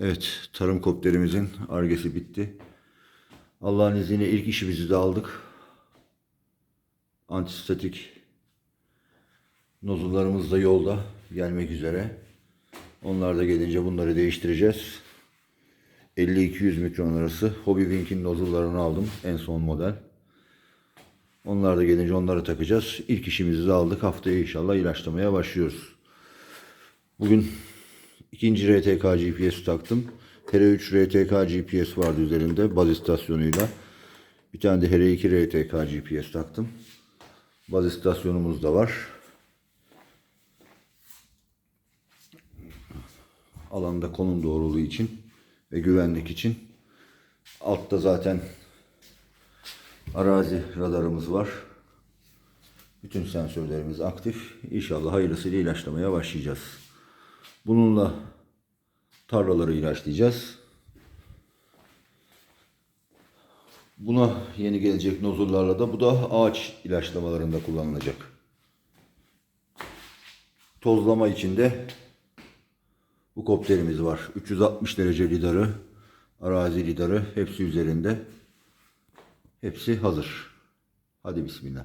Evet, tarım kopterimizin argesi bitti. Allah'ın izniyle ilk işimizi de aldık. Antistatik nozullarımız da yolda gelmek üzere. Onlar da gelince bunları değiştireceğiz. 50-200 mikron arası Hobby Wink'in nozullarını aldım. En son model. Onlar da gelince onları takacağız. İlk işimizi de aldık. Haftaya inşallah ilaçlamaya başlıyoruz. Bugün ikinci RTK GPS taktım. HR3 RTK GPS vardı üzerinde baz istasyonuyla. Bir tane de HR2 RTK GPS taktım. Baz istasyonumuz da var. Alanda konum doğruluğu için ve güvenlik için. Altta zaten arazi radarımız var. Bütün sensörlerimiz aktif. İnşallah hayırlısıyla ilaçlamaya başlayacağız. Bununla tarlaları ilaçlayacağız. Buna yeni gelecek nozullarla da bu da ağaç ilaçlamalarında kullanılacak. Tozlama içinde bu kopterimiz var. 360 derece lidarı, arazi lidarı hepsi üzerinde. Hepsi hazır. Hadi bismillah.